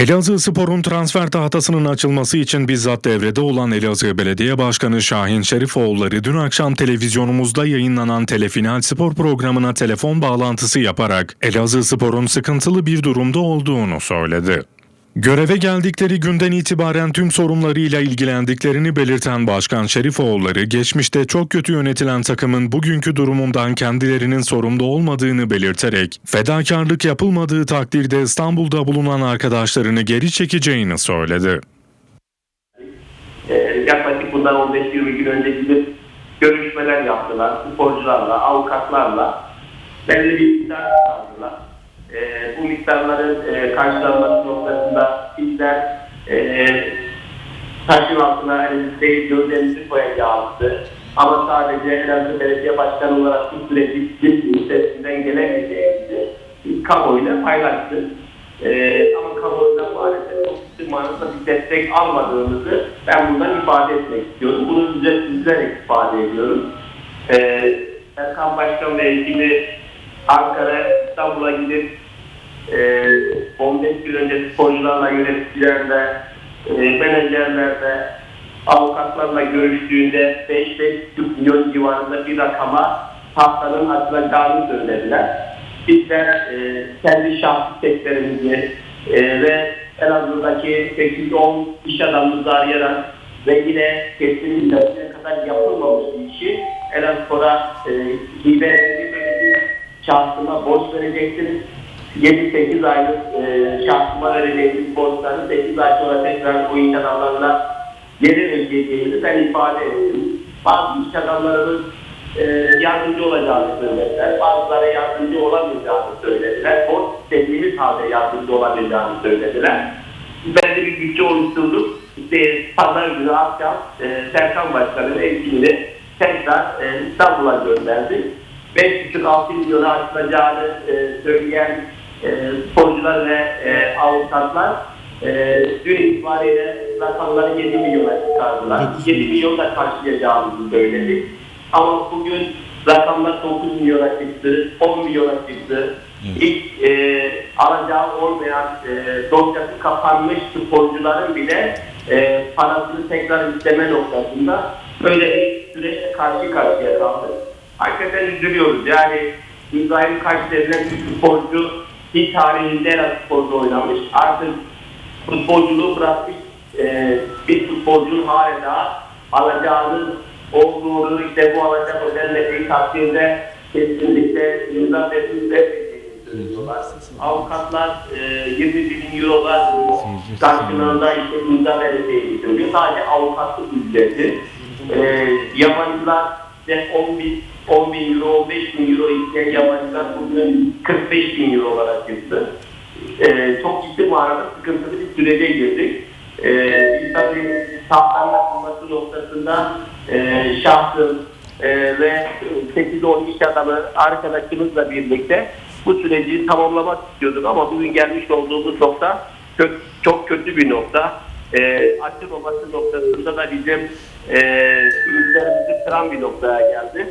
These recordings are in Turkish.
Elazığ Spor'un transfer tahtasının açılması için bizzat devrede olan Elazığ Belediye Başkanı Şahin Şerifoğulları dün akşam televizyonumuzda yayınlanan Telefinal Spor programına telefon bağlantısı yaparak Elazığ Spor'un sıkıntılı bir durumda olduğunu söyledi. Göreve geldikleri günden itibaren tüm sorunlarıyla ilgilendiklerini belirten Başkan Şerifoğulları, geçmişte çok kötü yönetilen takımın bugünkü durumundan kendilerinin sorumlu olmadığını belirterek, fedakarlık yapılmadığı takdirde İstanbul'da bulunan arkadaşlarını geri çekeceğini söyledi. Ee, yaklaşık bundan 15-20 gün önce gidip görüşmeler yaptılar. Sporcularla, avukatlarla belli bir miktar çıkardılar. Ee, bu miktarların e, karşılanması noktasında bizler e, taşın altına elimizde gözlerimizi koyacağımızı ama sadece Elazığ Belediye Başkanı olarak bu süreci bizim üstesinden gelemeyeceğimizi biz kamuoyuyla paylaştık. Ee, ama kamuoyunda maalesef çok ciddi manada bir destek almadığımızı ben buradan ifade etmek istiyorum. Bunu size üzülerek ifade ediyorum. Ee, Erkan Başkan ve ekibi Ankara, İstanbul'a gidip e, 15 gün önce sporcularla, yöneticilerle, e, menajerlerle, avukatlarla görüştüğünde 5-5,5 milyon civarında bir rakama tahtanın açılacağını söylediler. Bizler e, kendi şahsi teklerimizi e, ve Elazığ'daki 8-10 iş adamımızı arayarak ve yine kesinlikle kadar yapılmamış bir işi Elazığ'a e, hibe şahsıma borç vereceksiniz. 7-8 aylık e, şahsıma vereceğiniz borçları 8 ay sonra tekrar o iş adamlarına geri ödeyeceğinizi ben ifade ettim. Bazı iş adamlarımız e, yardımcı olacağını söylediler. Bazıları yardımcı olamayacağını söylediler. Borç istediğimiz halde yardımcı olamayacağını söylediler. Belli bir bütçe oluşturduk. İşte pazar günü akşam e, Serkan Başkanı'nın ekibini tekrar e, İstanbul'a gönderdik. 5,5-6 milyona açılacağını e, söyleyen e, sporcular ve e, avukatlar e, dün itibariyle rakamları 7 milyona çıkardılar. 7 milyon da karşılayacağımızı söyledik. Ama bugün rakamlar 9 milyona çıktı, 10 milyona çıktı. İlk e, alacağı olmayan e, dosyası kapanmış sporcuların bile e, parasını tekrar isteme noktasında böyle bir süreçle karşı karşıya kaldık. Hakikaten üzülüyoruz. Yani İbrahim Kaç denilen bir futbolcu bir tarihinde Elazığ sporda oynamış. Artık futbolculuğu bırakmış e, bir futbolcunun hala alacağının olduğunu işte bu alacak ödenmediği takdirde kesinlikle imza söylüyorlar. Avukatlar e, 20 bin eurolar karşılığında işte imza verildiğini söylüyor. Sadece avukatlık ücreti. E, yabancılar işte 10 bin, 10 bin euro, 15 bin euro isteyen yabancılar bugün 45 bin euro olarak çıktı. E, çok ciddi manada sıkıntılı bir sürece girdik. E, tabii tahtanın atılması noktasında e, şahsım e, ve 8-10 iş adamı arkadaşımızla birlikte bu süreci tamamlamak istiyorduk ama bugün gelmiş olduğumuz nokta kö- çok kötü bir nokta. E, açılmaması noktasında da bizim e, ümitlerimizi kıran bir noktaya geldi.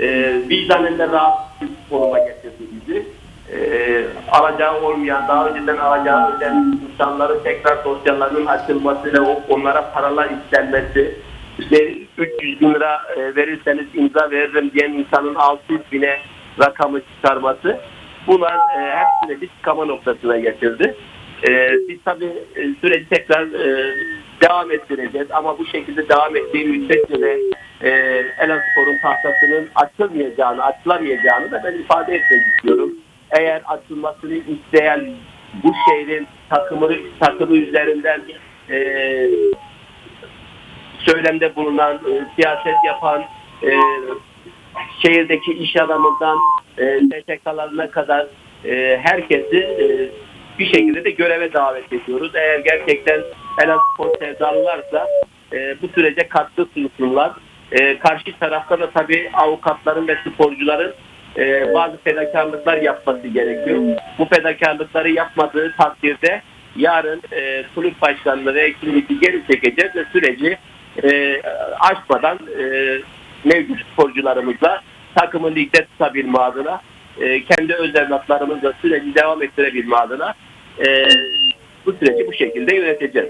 E, vicdanen de rahat bir konuma getirdi bizi. E, alacağı olmayan, daha önceden alacağı öden insanların tekrar dosyalarının açılması ve o- onlara paralar istenmesi, işte 300 bin lira e, verirseniz imza veririm diyen insanın 600 bine rakamı çıkarması bunlar e, her süreci çıkama noktasına getirdi. E, biz tabii e, süreci tekrar e, devam ettireceğiz ama bu şekilde devam ettiği müddetçe de e, Elazığspor'un tahtasının açılmayacağını, açılamayacağını da ben ifade etmek istiyorum. Eğer açılmasını isteyen bu şehrin takımı, takımı üzerinden e, söylemde bulunan, e, siyaset yapan, e, şehirdeki iş adamından e, STK'larına kadar e, herkesi e, bir şekilde de göreve davet ediyoruz. Eğer gerçekten Elazığ sevdalılarsa e, bu sürece katkı sunsunlar. E, karşı tarafta da tabii avukatların ve sporcuların e, bazı fedakarlıklar yapması gerekiyor. Bu fedakarlıkları yapmadığı takdirde yarın e, kulüp başkanları ekibimizi geri çekeceğiz ve süreci e, aşmadan e, mevcut sporcularımızla takımı ligde tutabilme adına e, kendi öz evlatlarımızla süreci devam ettirebilme adına e, bu süreci bu şekilde yöneteceğiz.